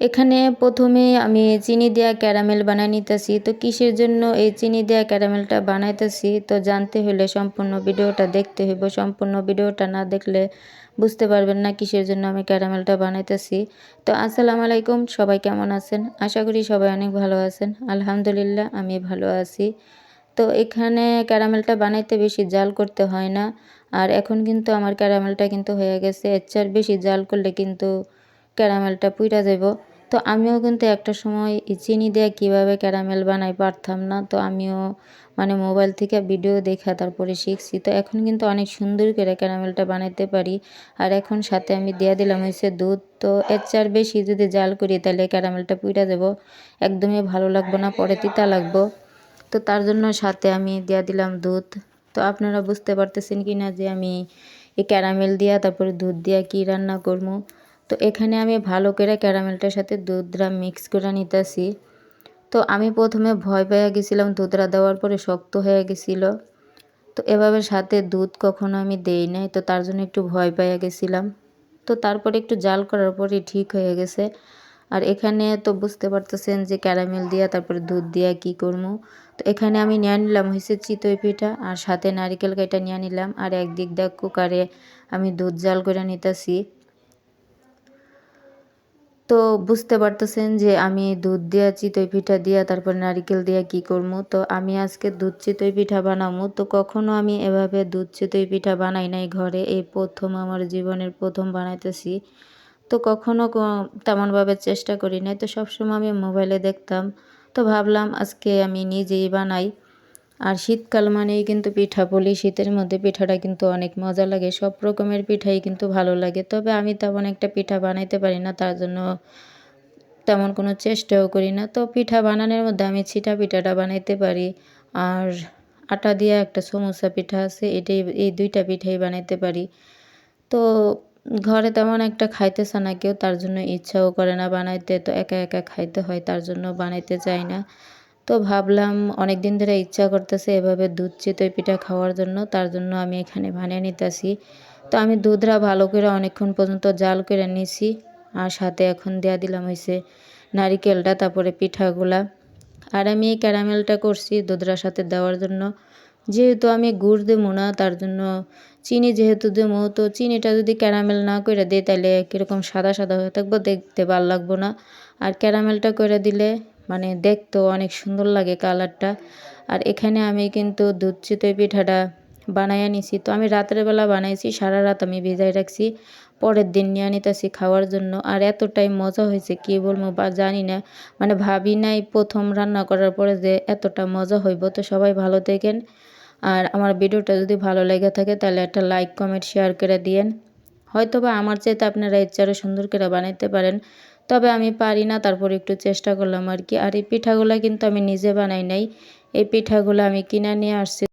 এখানে প্রথমে আমি চিনি দেওয়া ক্যারামেল বানাই নিতেছি। তো কিসের জন্য এই চিনি দেওয়া ক্যারামেলটা বানাইতেছি? তো জানতে হলে সম্পূর্ণ ভিডিওটা দেখতে হইব। সম্পূর্ণ ভিডিওটা না দেখলে বুঝতে পারবেন না কিসের জন্য আমি ক্যারামেলটা বানাইতেছি। তো আসসালামু আলাইকুম, সবাই কেমন আছেন? আশা করি সবাই অনেক ভালো আছেন। আলহামদুলিল্লাহ, আমি ভালো আছি। তো এখানে ক্যারামেলটা বানাইতে বেশি জাল করতে হয় না। আর এখন কিন্তু আমার ক্যারামেলটা কিন্তু হয়ে গেছে। এর চার বেশি জাল করলে কিন্তু ক্যারামেলটা পুইরা যাব তো আমিও কিন্তু একটা সময় চিনি দিয়ে কীভাবে ক্যারামেল বানাই পারতাম না। তো আমিও মানে মোবাইল থেকে ভিডিও দেখা তারপরে শিখছি। তো এখন কিন্তু অনেক সুন্দর করে ক্যারামেলটা বানাইতে পারি। আর এখন সাথে আমি দিয়ে দিলাম হয়েছে দুধ। তো এর চার বেশি যদি জাল করি তাহলে ক্যারামেলটা পুইরা যাব। একদমই ভালো লাগবো না, পরে তিতা লাগবো। তো তার জন্য সাথে আমি দিয়ে দিলাম দুধ। তো আপনারা বুঝতে পারতেছেন কি না যে আমি এই ক্যারামেল দিয়া তারপরে দুধ দিয়া কি রান্না করব তো এখানে আমি ভালো করে ক্যারামেলটার সাথে দুধরা মিক্স করে নিতেছি। তো আমি প্রথমে ভয় পেয়ে গেছিলাম দুধরা দেওয়ার পরে শক্ত হয়ে গেছিল। তো এভাবে সাথে দুধ কখনো আমি দেই নাই, তো তার জন্য একটু ভয় পেয়ে গেছিলাম। তো তারপরে একটু জাল করার পরে ঠিক হয়ে গেছে। আর এখানে তো বুঝতে পারতেছেন যে ক্যারামেল দিয়া তারপরে দুধ দিয়া কি করব। তো এখানে আমি নিয়ে নিলাম হয়েছে চিতই পিঠা আর সাথে নারিকেল কাইটা নিয়ে নিলাম। আর একদিক দেখ কুকারে আমি দুধ জাল করে নিতেছি। তো বুঝতে পারতেছেন যে আমি দুধ দিয়া, চিতই পিঠা দিয়া, তারপর নারিকেল দিয়া কি করব তো আমি আজকে দুধ, চিতই পিঠা বানাবো তো কখনো আমি এভাবে দুধ, চিতই পিঠা বানাই নাই ঘরে। এই প্রথম আমার জীবনের প্রথম বানাইতেছি। তো কখনো তেমনভাবে চেষ্টা করি নাই। তো সবসময় আমি মোবাইলে দেখতাম। তো ভাবলাম আজকে আমি নিজেই বানাই। আর শীতকাল মানেই কিন্তু পিঠা বলি শীতের মধ্যে পিঠাটা কিন্তু অনেক মজা লাগে। সব রকমের পিঠাই কিন্তু ভালো লাগে। তবে আমি তেমন একটা পিঠা বানাইতে পারি না, তার জন্য তেমন কোনো চেষ্টাও করি না। তো পিঠা বানানোর মধ্যে আমি ছিটা পিঠাটা বানাইতে পারি আর আটা দিয়ে একটা সমোসা পিঠা আছে, এটাই এই দুইটা পিঠাই বানাইতে পারি। তো ঘরে তেমন একটা খাইতেছে না কেউ, তার জন্য ইচ্ছাও করে না বানাইতে। তো একা একা খাইতে হয়, তার জন্য বানাইতে চাই না। তো ভাবলাম অনেক দিন ধরে ইচ্ছা করতেছে এভাবে দুধ চিতই পিঠা খাওয়ার জন্য, তার জন্য আমি এখানে বানিয়ে নিতেছি। তো আমি দুধরা ভালো করে অনেকক্ষণ পর্যন্ত জাল করে নিছি আর সাথে এখন দেওয়া দিলাম হয়েছে নারিকেলটা, তারপরে পিঠাগুলা। আর আমি এই ক্যারামেলটা করছি দুধরার সাথে দেওয়ার জন্য। যেহেতু আমি গুড় দেবো না, তার জন্য চিনি যেহেতু দেবো, তো চিনিটা যদি ক্যারামেল না করে দিই তাহলে কীরকম সাদা সাদা হয়ে থাকব, দেখতে ভালো লাগবো না। আর ক্যারামেলটা করে দিলে মানে দেখতেও অনেক সুন্দর লাগে কালারটা। আর এখানে আমি কিন্তু দুধ চিতই পিঠাটা বানাইয়া নিছি। তো আমি রাতের বেলা বানাইছি, সারা রাত আমি ভেজাই রাখছি, পরের দিন নিয়ে নিতেছি খাওয়ার জন্য। আর এতটাই মজা হয়েছে, কী বলব বা জানি না। মানে ভাবি নাই প্রথম রান্না করার পরে যে এতটা মজা হইব। তো সবাই ভালো থাকেন। আর আমার ভিডিওটা যদি ভালো লেগে থাকে তাহলে একটা লাইক, কমেন্ট, শেয়ার করে দিয়েন। হয়তো বা আমার চাইতে আপনারা ইচ্ছারও সুন্দর করে বানাইতে পারেন। তবে আমি পারি না, তারপর একটু চেষ্টা করলাম আর কি। আর এই পিঠাগুলো কিন্তু আমি নিজে বানাই নাই। এই পিঠাগুলো আমি কিনে নিয়ে আসছি।